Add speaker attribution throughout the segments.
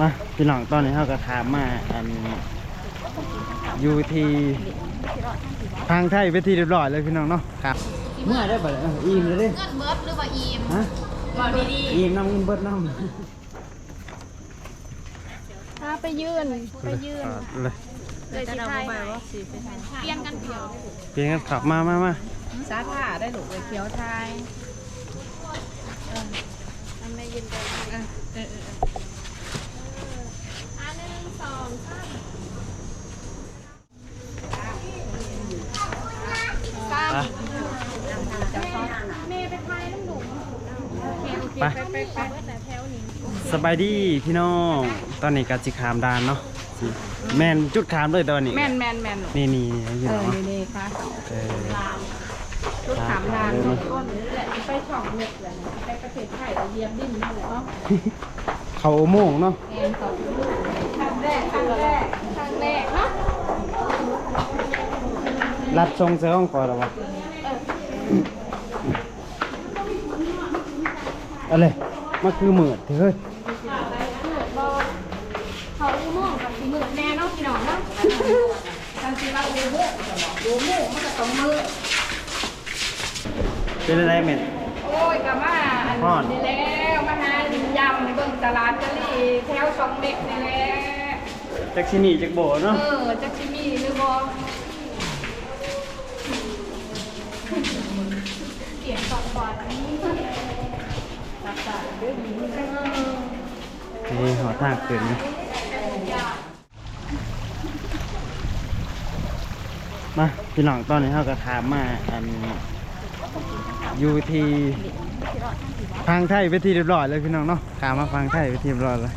Speaker 1: มาพี่น้องตอนนี้เขาก็ถามมาอันอยู่ที่ทางไทยไปที่เรียบร้อยเลยพี่น้องเนาะครับเมื่อได้บ่ได้อิ่มเลยเด้
Speaker 2: เงินเบิร์ดหรือว่าอีม
Speaker 1: ฮะ
Speaker 2: บอกดี
Speaker 1: อิ่มน้ำเงินเบิดน้ำ
Speaker 2: ถ้าไปยื่นไปยื่น
Speaker 1: เลย
Speaker 2: เลยที่ไทยเปลี่ยนกันเขียว
Speaker 1: เปลี่ยนกันขับมามามา
Speaker 3: สาขาได้หลูกเลยเขียวไทย
Speaker 2: ทำไม่ยืนกัน
Speaker 3: เออเออ
Speaker 2: อันหนึ่งสองสามสาม
Speaker 1: ไป
Speaker 2: เมย์ไปไทยน้ำหนุ่มโอเค
Speaker 1: ไป
Speaker 2: ไปไปไปแต่แถวนี้
Speaker 1: สบายดีพี่น้อง ตอนนี้ก็สิขามดานเนาะสิแม่นจุดขามเลยตอนนี้
Speaker 3: แมนแมนแมนหนู
Speaker 1: นี่นี่พี่
Speaker 3: เอ
Speaker 1: น้อ
Speaker 3: อง
Speaker 1: เนาะ
Speaker 3: นี่นี่ค่ะ
Speaker 1: เออ
Speaker 3: ชุดถามนานของต้นนี่แหละไปช่องเม็ดเลยไปประเทศไทยเราเยี่ยมดิ้นนี่แหละเนาะ
Speaker 1: เขาโม่งเนาะ
Speaker 3: แอนสองครั้ งแรกครั้งแรก
Speaker 2: ครั้งแรกเนาะ
Speaker 1: รัดทรงเสื้อของคอแล้ววะอะไรมาคือเหมือดเฮ้ย
Speaker 2: เขาอีโม่งกับสีมือแน่เนาะพี่น้องเนาะ
Speaker 3: ทันทีเราดูมุกดูมุกมันก็ต้องมือ
Speaker 1: เป็นอะไรเม็ด
Speaker 3: โอ้ยกับมาอัน
Speaker 1: ฮอด
Speaker 3: นี้แล้วมาหายำในเบิ่งตลาดกะลี่แถวสองเด็กนี่แหละ
Speaker 1: จักชินี่จักโบ
Speaker 3: เอ
Speaker 1: เนาะ
Speaker 3: อจักชิมีหรือบ่เปลี่ยนสองบาทนี้รักษาเรื่องนี้
Speaker 1: นี่หัวทางขึ้นนะมาพี่น้องตอนนี้เขาก็ถามมาอันอยู่ที่ทางไทยไปที่เรียบร้อยเลยพี่น้องเนาะถามมาฟังไทยไปที่เรียบร้อยเลย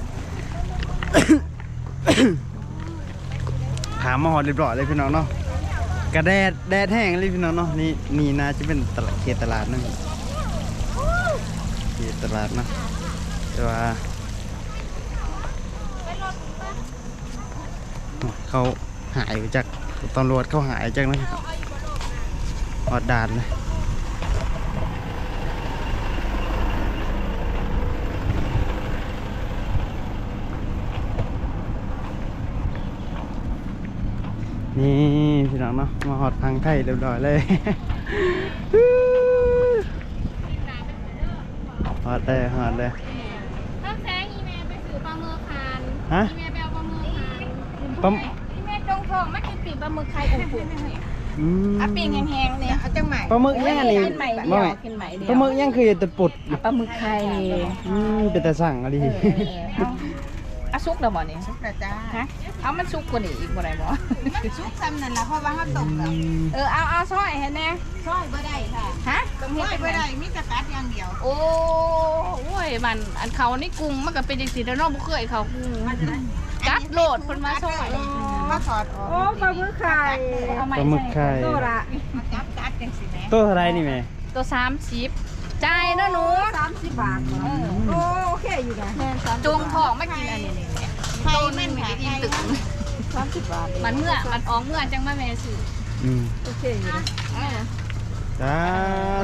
Speaker 1: ถามมาหอดเรียบร้อยเลยพี่น้องเนาะกระแดดแดดแห้งเลยพี่น้องเนาะนี่นี่น่าจะเป็นตลาดเขตตลาดนั่นเขตตลาดนะแต่ว่าเขาหายไปจากตำรวจเขาหายจากนั้นหอดด่านเลยนี่พี่ น้องเนาะมาหอดพังไทยเรียบร้อยเลยหอดเลยหอดเลย
Speaker 2: ถ้าแซงอีเมลไปสื่อปลาเมือคาน
Speaker 1: ฮะ
Speaker 2: อีเมลไปเอาปลาเมือคาน
Speaker 1: ปั๊ม
Speaker 2: อีเมลจงทองไม่กินปีกปลาหมึกไข่อุ่นๆ
Speaker 1: อืม
Speaker 3: อะปิ้งแห้งๆเนี่ยเอาจังใหม่
Speaker 1: ปลาหมึกย่างนี่
Speaker 3: กินใหม่เดี
Speaker 1: บ่
Speaker 3: ยว
Speaker 1: แม่
Speaker 3: กินใหม่เดียว
Speaker 1: ปลาหมึกยังคือแต่ปุด
Speaker 3: อะปลาหมึกไข่
Speaker 1: อืมเป็นแต่สั่งอะไร
Speaker 3: เอาเอาซุกแล้วบ่นี่
Speaker 4: สุกแล้วจ้า
Speaker 3: ฮะเอามันซุกกว่านี้อีกบ่ได้บ่
Speaker 4: มันสุกซ้ำนั่นแหละเพราะว่าเขาต้มแล้ว
Speaker 3: เออเอาเอาซอยให้แน่
Speaker 4: ซอยบ่ได้ค่ะ
Speaker 3: ฮะต้องเฮ็ด
Speaker 4: ซอย
Speaker 3: จัง
Speaker 4: บ่
Speaker 3: ได๋
Speaker 4: ได้มีแต่กัดอย่างเดียว
Speaker 3: โอ้โอ้ยมันอันเขานี่กรุงมันก็เป็นจังซี่แล้วเนาะบ่เคยเขากรุงกัดโลดเพิ่นมาซอย
Speaker 4: มาถอดออก
Speaker 3: โอ้ปลาหมึกไข่เอาใหม่
Speaker 1: ปลาหมึกไข่
Speaker 3: โตละ
Speaker 4: มาจับกัดจังสิแหม่
Speaker 1: ตัวเท่าไรนี่แม่
Speaker 3: ตัว30จ่ายเด้อหนู30บาทเออ
Speaker 4: โอ้โอเคอยู่นะ
Speaker 3: จงทองมากินอันนี้ นี่
Speaker 4: ไข่มันค่ะ
Speaker 3: กิน
Speaker 4: ไข่
Speaker 3: ตึกมันเมื่อมันออกเมื่อจังมาแม่ซื้อ
Speaker 1: อืม
Speaker 3: โอเคอยู่นะ
Speaker 1: จ้า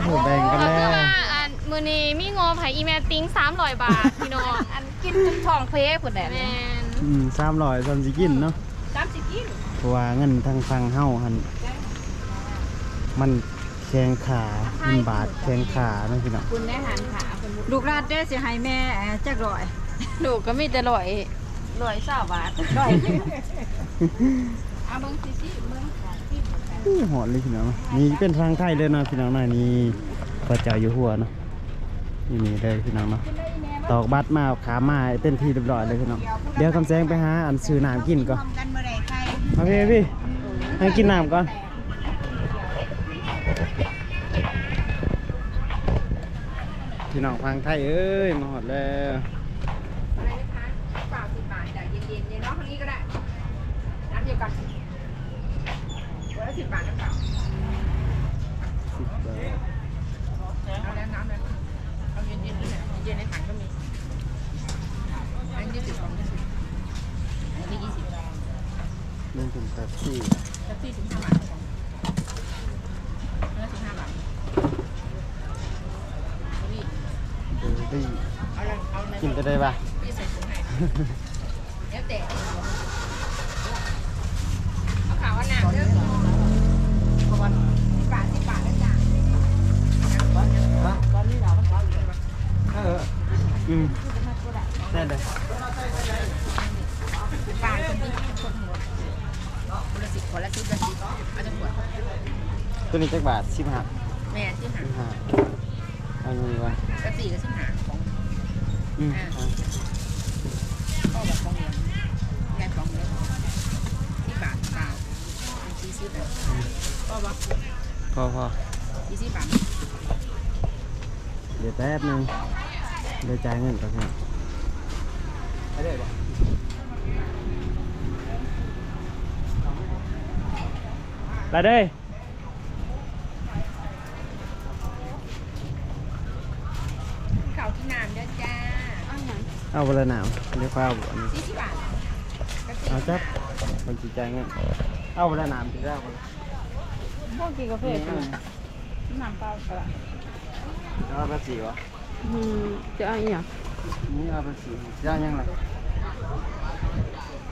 Speaker 1: ถูกแบ่งกัน
Speaker 2: ก็
Speaker 1: แล้
Speaker 2: คือ
Speaker 1: ว
Speaker 2: ว่าอันมือนี้มีงอไผ่อีเมลติ้งสามร้อยบาท พี่น้อง
Speaker 3: อันกินจนทองเพลพุ่นแหละ
Speaker 2: แมน
Speaker 1: อืมสามร้อยสามสิกินเนาะ
Speaker 3: สามสิบกิน
Speaker 1: เพราะว่าเงินทางฟังเฮาหันมันแข็งขามันบาทแข็งขาเนาะพี่น้อง
Speaker 3: คุณได้หันขาคุณ
Speaker 4: ลูกราดได้สิให้แม่จักร้อย
Speaker 3: ลูกก็มีแต่ลอย ลอยสาวบาทลอยเอาเบิ้งสิสิเบิ้ง
Speaker 1: อู้หอดเลยพี่น้องนี่เป็นทางไทยเลยเนาะพี่น้องเนาะนี่พระเจ้าอยู่หัวเนาะนี่มีเลยพี่น้องเนาะตอกบัตรมาขามาเต้นที่เรียบร้อยเลยพี่น้องเดี๋ยวคำแซงไปหาอันซื้อน้ำกินก่อน
Speaker 4: ทำกันบ่ได้ไข่
Speaker 1: มาพี่พี่ให้กินน้ำก่อนพี่น้องพังไทยเอ้ยมาหอดแล้ว
Speaker 3: อะไรนะคะเปล่าสิบบาทแต่เย็นๆเย็นเนาะคนนี้ก็ได้น้ำเดียวกันคนละสิบบาทนะเปล่า
Speaker 1: สิบบาท
Speaker 3: เอาแล้วน้ำเลยเอาเย็นๆนี่แหละเย็นในถังก็มีอันนี้ยี่สิบสองยี่สิบอันนี้ยี่สิบ
Speaker 1: เล่นถึงแป๊บซี่
Speaker 3: แล้วสี่สิบห้าบาทเนื้อสิบห้าบาทนี่
Speaker 1: เบอร์รี่
Speaker 3: เอาเลยเอาเลย
Speaker 1: กินจะได้ปะ
Speaker 3: พี่ใส่ถุงให้แล้วแต่เอาข่าวว่าน้ำเด้อสิบบาทสิบบาทแล้วจ้ะ
Speaker 1: อืมได้เลย
Speaker 3: บาทคนนี้คนหมดคนละสิบคน ละสิบละสิบเอาจะขวด
Speaker 1: ตัวนี้จักบาทสิบห้า
Speaker 3: แม่ที่หา
Speaker 1: สิบห้าเอาอย่างนี้วะ
Speaker 3: กระสี่กับสิบหาของ
Speaker 1: อืม
Speaker 3: อ่าพ่อบอกฟองเหลืองยายฟองเหลืองสิบบาทเปล่าเป็นสี่สิบเลยพ่อบอก
Speaker 1: พอพอ
Speaker 3: สี่สิบบาท
Speaker 1: เดี๋ยวแป๊บนึงเดี๋ยวจ่ายเงินก่อนครับไปเด้ย
Speaker 3: เขาที่น้ำเด้อจ้า
Speaker 1: เอาไปเลยหนาวเดี๋ยวฟ้าเอาอันนี้
Speaker 3: สี่สิบบาทกระ สี่
Speaker 1: เอาจับคนจีจ่ายเงินเอาไปเลยหนาวจีได้เอาไปเลย
Speaker 4: พวกกินกาแฟกันน้ำเปล่าก็ได้
Speaker 1: เอาไปสีวะ
Speaker 4: อืมจะเอาอีหยัง
Speaker 1: นี่เอาไปสีย่างยังไง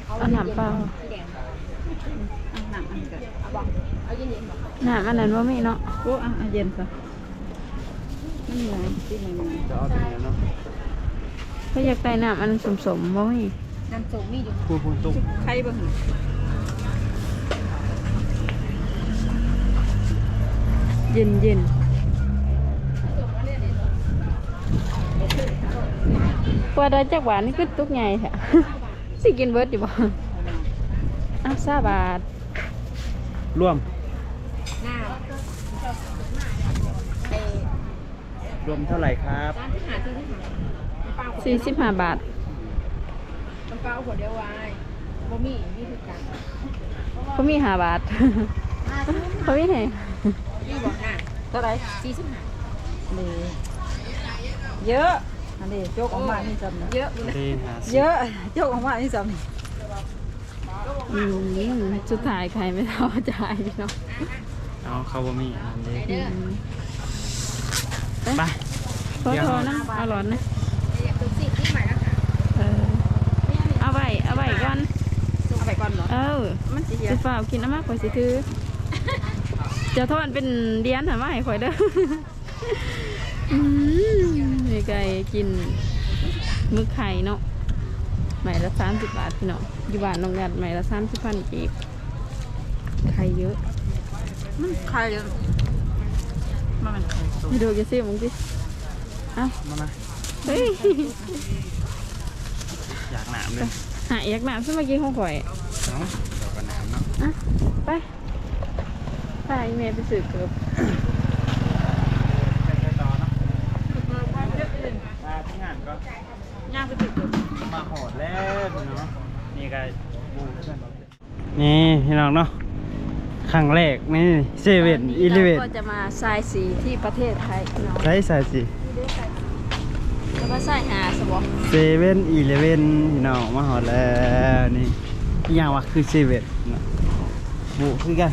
Speaker 4: เอาน้ำเปล่า
Speaker 3: สีแดง
Speaker 4: เอาน้ำอันเกิด
Speaker 3: เอาบอกเอาเย็นๆบอก
Speaker 4: น้ำอันนั้นว่ามีเนาะโอ้อะเย็นซะมันเหนื่อยที่มัน
Speaker 1: จะเอาตัวนี้เนาะ
Speaker 4: เขาอยากได้น้ำอันสมๆบ่มี
Speaker 3: น้ำส้มมีอยู่
Speaker 1: พูดพูดตุ๊ก
Speaker 4: ใครบ้างเย็นเย็นว่าได้จักหวานนี่คือตุกใหญ่แท้สิกินเบิร์ดอยู่บ่ อ้าวซาบาท
Speaker 1: ร่วม
Speaker 3: หน้าเอ
Speaker 1: รวมเท่าไหร่ครับ
Speaker 3: ร้านที่หาที่ที่หาน้ำเปล่าขวด
Speaker 4: สี่สิบห้าบาท
Speaker 3: น้ำเปล่าขวดเดียวไว้บะหมี่นี่คือกัน
Speaker 4: เขามีห้าบาทเขามีไหน
Speaker 3: นี่บอกหน้า
Speaker 4: เท่าไหร
Speaker 3: สี่สิบห้า
Speaker 4: นี่เยอะอันนี้โจกออกมานี่จำนะ
Speaker 3: เยอะอยู่นะ
Speaker 1: ดีหาสิ
Speaker 4: เยอะโจกออกมานี่จำ อืมสุดท้ายใครไม่เท่าใจายพี่น้อง
Speaker 1: เอาเขาบ่มีอันนี้
Speaker 3: เด้อ
Speaker 1: ไป
Speaker 4: ขอโทษนะเอาหลอนนะ
Speaker 3: อยากตัวสี่ที่ใหม่แล้วค่ะ
Speaker 4: เออเอาไว้เอาไว้ก่อน
Speaker 3: เอาไปก่อนเหรอ
Speaker 4: เออมันสิสิฝ่าวกินน้ำมากกว่าสิถือจะทอดเป็นเดียนถามว่าให้ข่อยเด้ออืมมีไก่กินมึกไข่เนาะ ใหม่ละสามสิบบาทพี่น้องอยู่บ้านน้องงัดใหม่ละสามสิบพันกีบไข่เยอะ
Speaker 3: มันใครเยอะมันเป็นใครตัว
Speaker 4: ไปดูกันสิมึงสิเอ้า
Speaker 1: มามา
Speaker 4: เฮ้ย
Speaker 1: อยากหนามเลย
Speaker 4: หายอยากหนามขึ้นมากินของข่อย
Speaker 1: เนาะเดี๋ยวก็หนามเนาะ
Speaker 4: อะไปไปเมย์ไปสืบเกือบ
Speaker 1: ไปต่อเนาะมาที่งานก็
Speaker 4: ย่างไปสืบเกือบ
Speaker 1: มาโหดแล้วเนาะนี่ก็บูเพื่อนเรานี่พี่น้องเนาะครั้งแรกนี่เซเว่นอีเลเว่น
Speaker 4: ก็จะมาทรายสีที่ประเทศไทยเนาะ
Speaker 1: ใช้สายสิ
Speaker 4: แล้วก็ใส่หาสบอ
Speaker 1: เซเว่นอีเลเว่นพี่น้องมาหอดแล้วนี่อีกอย่างว่าคือเซเว่นเนาะบุคือกัน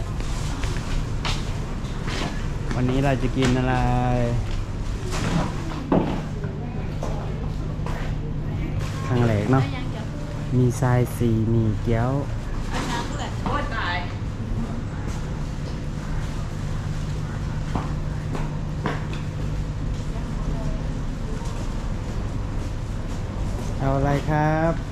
Speaker 1: วันนี้เราจะกินอะไร รั้งแรกเนาะ มีทรายสีมีเกี๊ยวเอาอะไรครับ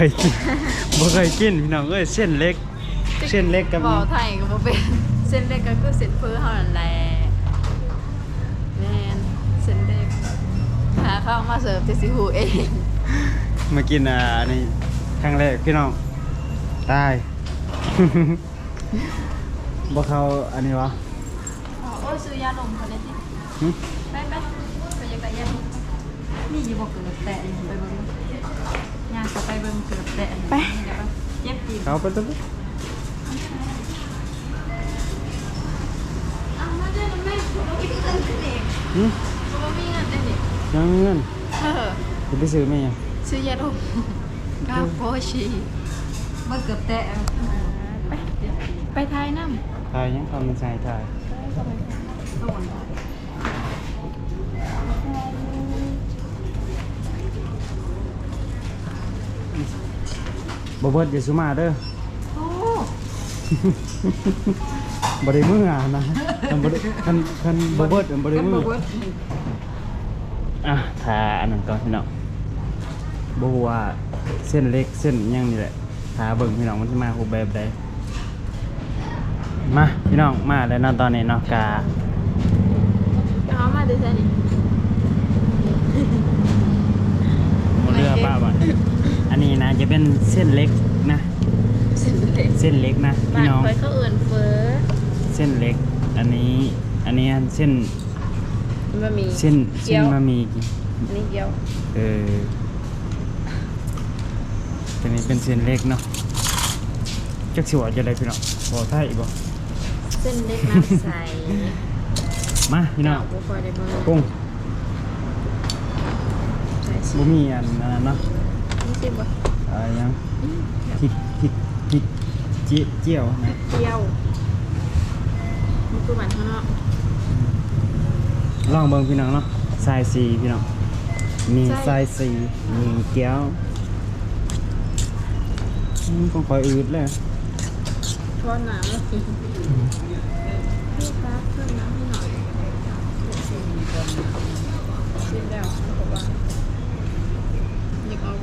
Speaker 1: เคยกินบ่เคยกินพี่น้องเอ้ยเส้นเล็ก เส้นเล็กกับ
Speaker 4: บอกไทยก็บ่เป็นเส้นเล็กก็คือเส้นเฟ้อเท่านั้นแหละแม่นเส้นเล็กหาข้าวมาเสิร์ฟจะสิหูเอง
Speaker 1: มากินอ่านี่ครั้งแรกพี่น้องตาย บ่เข้าอันนี้วะ
Speaker 2: โอ้ยซื้อยาลมคนนี้สิ
Speaker 1: หึ
Speaker 2: ไปไปไปยังไงยาลม
Speaker 4: นี่อยู่บอกเกิดแต่ไปเบิ่ง ย่างจะไปเบิ่งเกิดแต่ไป เจ็บจีบ
Speaker 1: เขาไปตัว
Speaker 2: เอามาเจอกันแม่เราไปกินกันเอง
Speaker 1: หืม
Speaker 2: เรามีเงินได้ดิ
Speaker 1: ยังมีเงิน
Speaker 4: เออ
Speaker 1: จะไปซื้อไหมยัง
Speaker 4: ซื้อยาดมก้าวโพชีเบิ่งเกิดแต่ไปไปทายน้ำ
Speaker 1: ถ่ายยังทำใส่ถ่าย บ่เบิดอย่าสุมาเด้อ
Speaker 4: โอ้
Speaker 1: บ่ได้มืออะนะคันบ่ได้คันคันบ่เบิดอันบ่ได้มืออะทาอันนั้นก่อนพี่น้องบ่ฮู้ว่าเส้นเล็กเส้นหยังนี่แหละทาเบิ่งพี่น้องมันสิมารูปแบบใดมาพี่น้องมาแล้วเนาะตอนนี้เนาะกา
Speaker 4: เอามาดูสินี่
Speaker 1: หมดเรือป้าบ่ะอันนี้นะ จะเป็นเส้นเล็กนะ
Speaker 4: สิเล็ก
Speaker 1: เส้นเล็กนะ
Speaker 4: บ้า
Speaker 1: พี่
Speaker 4: น
Speaker 1: น้อง
Speaker 4: คอยเขาเอื่นเฟ้อ
Speaker 1: เส้นเล็ก อันนี้อันนี้เส้น
Speaker 4: บะหมี่
Speaker 1: เส้นเส้น
Speaker 4: เกี๊ยว
Speaker 1: บะหมี่
Speaker 4: อันนี้เกี๊ยว
Speaker 1: เออตัวนี้เป็นเส้นเล็กเนาะจักสิว่าจะได้พี่น้องบ่ไทยบ่
Speaker 4: เส้นเล็กน้ำใส
Speaker 1: มาพี่น้อง
Speaker 4: บุคอยได้เบอร์
Speaker 1: กุ้ง
Speaker 4: ใส่สิ
Speaker 1: บ่มีอันนั้นเนาะ
Speaker 4: นี่สิบ่
Speaker 1: อะไรยังพริกพริกพริกเจีเจียวนะ
Speaker 4: เกี๊ยวมันคือหวานข้างนอก
Speaker 1: ลองเบิ่งพี่น้องเนาะทรายสีพี่น้องมีทรายสีมีเกี๊ยวอืมก็ค่อยอืดเลย
Speaker 4: ช้อนน้ำแล้ว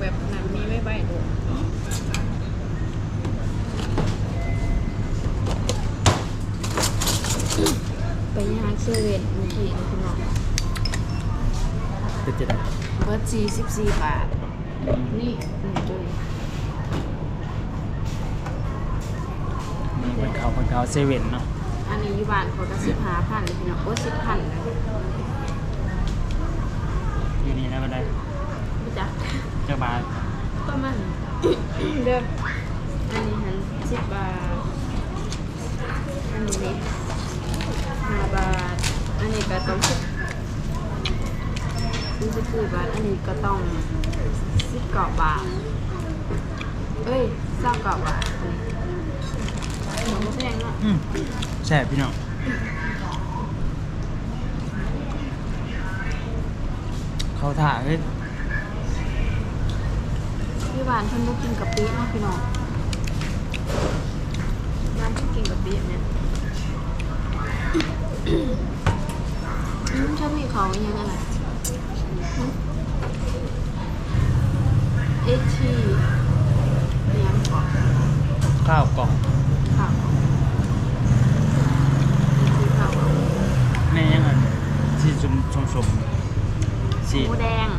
Speaker 4: แบบน้ำมีไม่ใบดูไปย่างเซเว่นเมื่อกี้นี่คุณน้อง
Speaker 1: เป็นจะได้
Speaker 4: เบิร์ดสี่สิบสี่บาท นี่หนึ่งจุด
Speaker 1: มันเป็นข้าวเป็นข้าวเซเว่นเนาะ
Speaker 4: อันนี้อยู่บ้านเขาก็สิบห้าพันเลยพี่น้องโอ้สิบพันเลย
Speaker 1: ที่นี่นะบันได
Speaker 4: ไม่จัก
Speaker 1: เจ้าบาท
Speaker 4: ประมาณเดิมอันนี้หันสิบบาท อันนี้นี่ห้าบาท อันนี้ก็ต้องสิบสี่สิบสี่บาท อันนี้ก็ต้องสิบเก้าบาท เอ้ยเก้าเก้าบาทอันนี้หมูแพงเนาะ
Speaker 1: อืมแซ่บพี่น้องเขาถ่าเฮ้ย
Speaker 4: พี่หวานเพิ่นบ่กินกะปิเนาะพี่น้องร้านที่กินกะปิเนี่ยอืมชอบมีเขาอยังไงล่ะเอชีเลี้ยงก่อน
Speaker 1: ข้าวกล่อง
Speaker 4: ค่ะเอชีข้าวกล่อง
Speaker 1: แม่ยังไงที่สมสมสมสี
Speaker 4: หมูแดง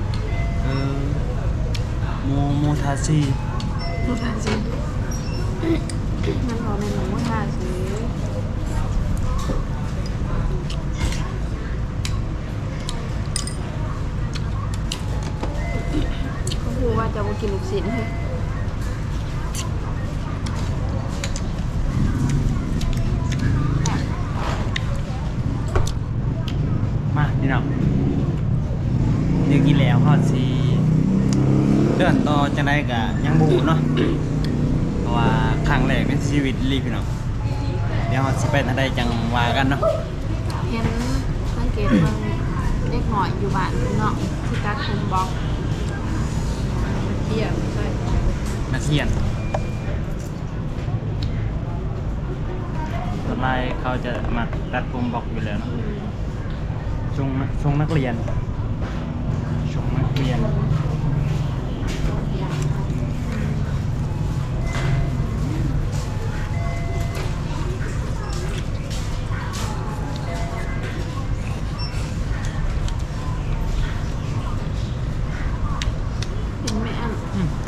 Speaker 1: เออ โมโมทาซี
Speaker 4: มูทาซีมันขอเมนูมูทาซีก็คือว่าจะมากินลูกชิ้นให้
Speaker 1: มาพี่น้องเดี๋ยวกินแล้วฮอดสีเดินต่อ จังไดกะยังบูเนาะ เพราะว่าครั้งแรกในชีวิตรีพี่น้องเดี๋ยวฮอดสิไปทางใดจังว่ากันเนาะ
Speaker 4: เห็นสังเกตว่าเด็กหน่อยอยู่บ้านเนาะที่กัดคุมบล็อกเที่ยใช่
Speaker 1: นักเรียนส่วนมากเขาจะมาตัดปุ่มบล็อกอยู่แล้วเนาะช่วงช่วงนักเรียนช่วงนักเรียน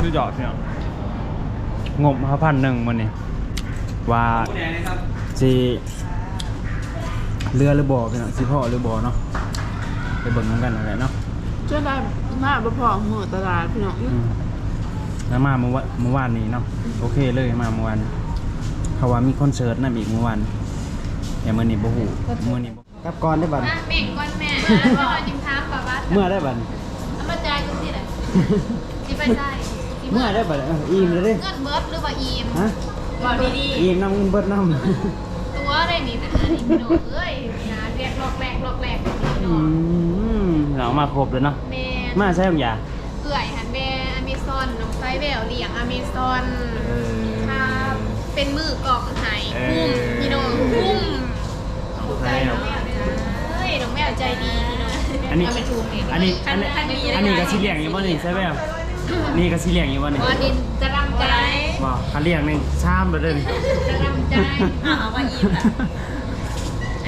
Speaker 4: อื
Speaker 1: มคือหยอดพี่น้องงบมาพันหนึ่งมันนี่ว่าสิเรือหรือบ่อพี่น้องสิพ่อหรือบ่อเนาะไปเบิ่งนำกันอะไรเนาะ
Speaker 4: เชื่อได้มาบ่พอหัวตลาดพี่น้อง
Speaker 1: อืมแล้วมาเมื่อวะเมื่อวานนี้เนาะโอเคเลยมาเมื่อวานเขาว่ามีคอนเสิร์ตนั่นอีกเมื่อวานแต่เมื่อนี้บ่ฮู้เมื่อนี้บ่กลับก่อนได้บัด
Speaker 2: อะแม่งก้อนแม่ก็จิมท้ามแบบว่า
Speaker 1: เมื่อได้บัด
Speaker 2: เอามาจ่ายกูสิเลยสิไปจ่ายสิ
Speaker 1: เมื่อได้บัดเอออิ่มเลยเด้
Speaker 2: เงินเบิร์ดหรือว่าอีม
Speaker 1: ฮะ
Speaker 2: บอกดี
Speaker 1: อิ่มน้ำเงินเบิดน้ำ
Speaker 2: ๆตัวได้นี่นะอันนี้พี่น้องเอ้ยนะเรียกลอกแรกลอกแรกพี่
Speaker 1: อื
Speaker 2: น้อง
Speaker 1: มเรามาครบเลยเนาะ
Speaker 2: แม่
Speaker 1: มาใช่ไหมยา
Speaker 2: เอื่อยหันแม่อเมซอนน้องไซเบลเลี้ยงอเมซอน
Speaker 1: เออ
Speaker 2: ครับเป็นมือกอกไห้
Speaker 1: เอ
Speaker 2: คุ้ม
Speaker 1: อ
Speaker 2: พี่น้องคุ้ม
Speaker 1: เอา
Speaker 2: ใจ
Speaker 1: ใช่
Speaker 2: น้อ
Speaker 1: เนาะ
Speaker 2: งแมวเฮ้ยน้องแมวใจดีพี่น้อง
Speaker 1: อันนี้
Speaker 2: เอาไปชูเอง
Speaker 1: อันนี้อันนี้
Speaker 2: คันนี้
Speaker 1: อันนี้ก็สิเลี้ยงอยู่บ่นี่ใช่ไหม นี่ก็สิเลี้ยงอยู่บ่นี่
Speaker 2: วันนี้จะรำใจ
Speaker 1: บ่เขาเลี้ยงหนึงชามเลยเด้อ
Speaker 2: จะรำใจ
Speaker 3: เอาว่าอิ่ม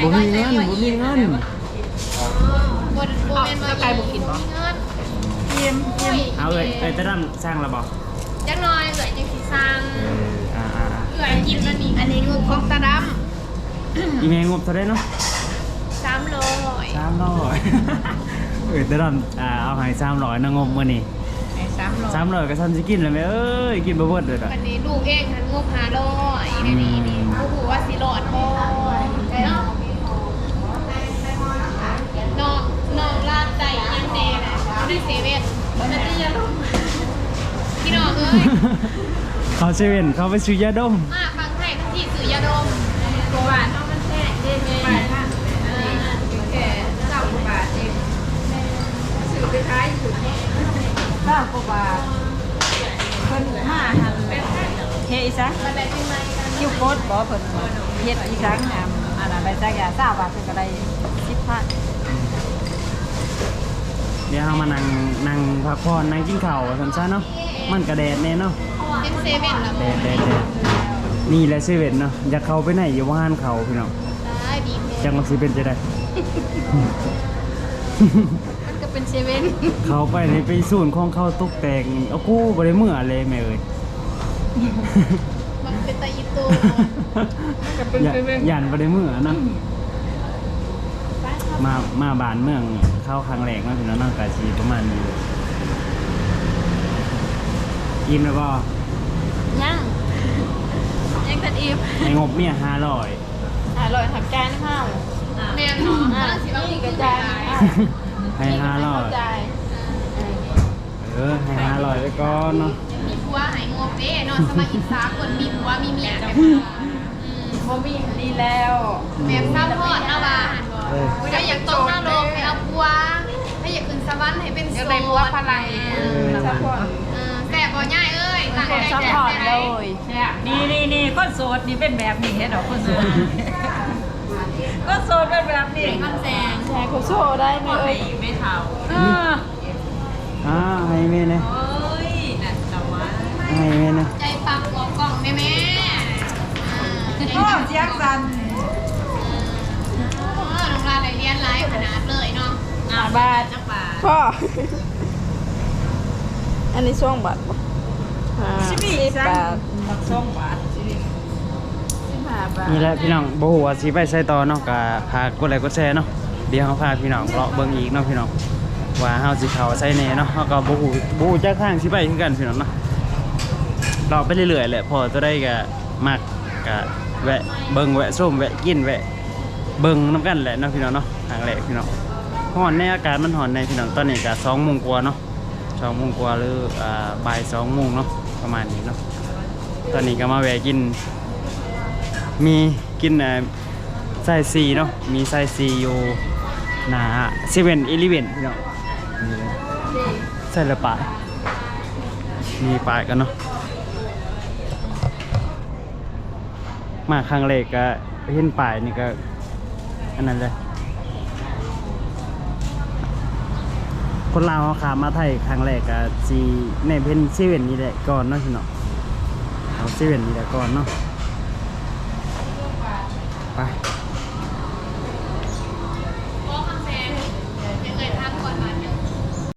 Speaker 1: บ่มีเงินบ่มีเงิน
Speaker 2: บนโบเมนมาใครบุกินบ่เงิน
Speaker 3: เยี่ยม
Speaker 2: โอ้ย
Speaker 1: เอาเอ้ยเอ้ยจะนํสร้างแล้วบ่
Speaker 2: จักหน้อยเอื่อยจังสิสร้าง
Speaker 1: เอออ่าอ่าอ่า
Speaker 2: เอื่อยกินอันนี้อันนี้งูของตาด
Speaker 1: อีเมลงบเท่าไหร่เนาะำ
Speaker 2: สามร้อย
Speaker 1: 300เอ้ยจะนํอ่าเอาให้300นะงบมื้อนี้
Speaker 3: ไอ้สามโล
Speaker 1: 300ก็ซ้ํสิกินแล้วแม่เอ้ยกินบ่เบิดเลยดอก
Speaker 2: วันนี้ลูกเองหันงบห้าร้อยในนี้นี่โอ้โหว่าสิหลอดบ่เนาะน้องน้องลาดใจยังแน่นะไม่ได้เซเว่นมันจะยาดมพี่น้องเอ้ย
Speaker 1: เขาเซเว่นเขาไปซื้อยาดม
Speaker 2: มาฟังไทยที่สื่อยาดมตัวหวาน คิ
Speaker 3: วโคตรบ่เพิ่นเฮ็ดอีกครั้งอะอันนั้นได้จักอย่าง20บาทเพิ่นก็ได้10พัน
Speaker 1: เดี๋ยวเรามานั่งนั่งพักผ่อนนั่งกินข้าวสันซะเนาะมันกระแดดแน่เนาะ
Speaker 2: เป็นเซเว่นแล้ว
Speaker 1: แดดแดดแดดนี่แหละเซเว่นเนาะอยากเข้าไปไหนอยู่ว่านเขาพี่น้อง
Speaker 2: ได้ดีแม่
Speaker 1: จังมันสิเป็นจะได้
Speaker 2: มันก็เป็นเซเว่น
Speaker 1: เขาไปในไปศูนย์ของเขาตกแต่งเอากูบ่ได้เมื่อเลยแม่เอ้ย
Speaker 2: มัน เป็นตาอีตู
Speaker 1: อย่าย่านบ่ได้เมื่อเนาะมามาบ้านเมืองเข้าครั้งแรกเนาะพี่น้องเนาะก็สิประมาณนี้อิ่มแล้วบ่
Speaker 4: ยังยังตัดอีฟ
Speaker 1: ในงบเมีย500
Speaker 4: อร่อยหักใจนะข้าว
Speaker 2: แม่เนาะมันสิว่ามีกระจาย
Speaker 1: ให้ห้าร้อย
Speaker 4: ใจ
Speaker 1: เออให้ห้าร้อยไว้ก่อนเนาะ
Speaker 2: มี ผัวหายงบเด้นอนสมาอิสาคนมีผัวมีเมียกันอืม
Speaker 3: บ่มีดีแล้ว
Speaker 2: แม่ซัพพอร์ตเอาว่าหันบ่
Speaker 1: เออ
Speaker 2: ถ้าอยากตกนรกให้เอาผัวถ้าอยากขึ้นสวรรค์ให้เป็นโส
Speaker 3: อยาก
Speaker 2: ด
Speaker 3: ได้ผัวพลัง
Speaker 2: เออ
Speaker 3: ซัพพอร์ต
Speaker 2: เออแต่บ่ง่ายเอ้ยตั้งใจ
Speaker 3: ซัพ
Speaker 2: แจ
Speaker 3: พ
Speaker 2: ก
Speaker 3: อร์ต
Speaker 2: ได้
Speaker 3: เลยนี่นี่นี่คนโสดนี่เป็นแบบนี้เฮ็ดดอกคนโสดก็โสดเป็นแบบนี้
Speaker 2: คำแสง
Speaker 4: แชร์เขาโชว์ได้ไหมเอ่ย
Speaker 3: ไม่เท่าเออ
Speaker 1: อ่าให้แม่นะ
Speaker 3: โอ้ยน่ะสวรรค์
Speaker 1: ให้แม่นะ
Speaker 2: ใจปักหัวกล่องแม่แม่เออใจ
Speaker 3: โอ้
Speaker 2: ปัก
Speaker 3: เสียงสั่น
Speaker 2: เออน้องลาได้เรียนหลายขนาดเลยเนาะ
Speaker 3: อ่าบาทจักบาท
Speaker 4: พ่อ อันนี้ช่วงบัตรบ่อ่า
Speaker 3: ชิมี
Speaker 4: สิบ
Speaker 3: สั่
Speaker 4: บาท
Speaker 3: ตักสองบาทสิสิบห้าบาท
Speaker 1: นี่แหละพี่น้องบ่ฮู้ว่าสิไปใส่ต่อเนาะก็พากกดไลค์กดแชร์เนาะเดี๋ยวเฮาพาพี่น้องเลาะเบิ่งอีกเนาะพี่น้องว่าเฮาสิเข้าใส่แน่เนาะเฮาก็บ่ฮู้บ่ฮู้จักทางสิไปคือกันพี่น้องเนาะ เลาไปเรื่อยๆแหละพอจะได้ก็มักก็แวะเบิงแวะส้มแวะกินแวะเบิงนํกันแหละเนาะพี่น้องเนาะทางแรกพี่น้องฮ้อนในอากาศมันฮ้อนในพี่น้องตอนนี้ก็2:00นกว่าเนาะ2:00นกว่าหรืออ่าบ่าย2:00นเนาะประมาณนี้เนาะตอนนี้ก็มาแวะกิน มีกินอ่อไส้ซีเนาะมีไส้ซีอยู่หนาเซเว่นอีเลเวนพี่เนาะนี่เลยไส้ละปายมีปายกันเนาะ มาครั้งแรกก็เห็นป่ายนี่ก็ อันนั้นเลย คนลาวเขาขามาไทยครั้งแรกก็จีในเพนเซเว่นนี่แหละก่อนเนาะพี่เนาะเอาเซเว่นนี่แหละก่อนเนาะ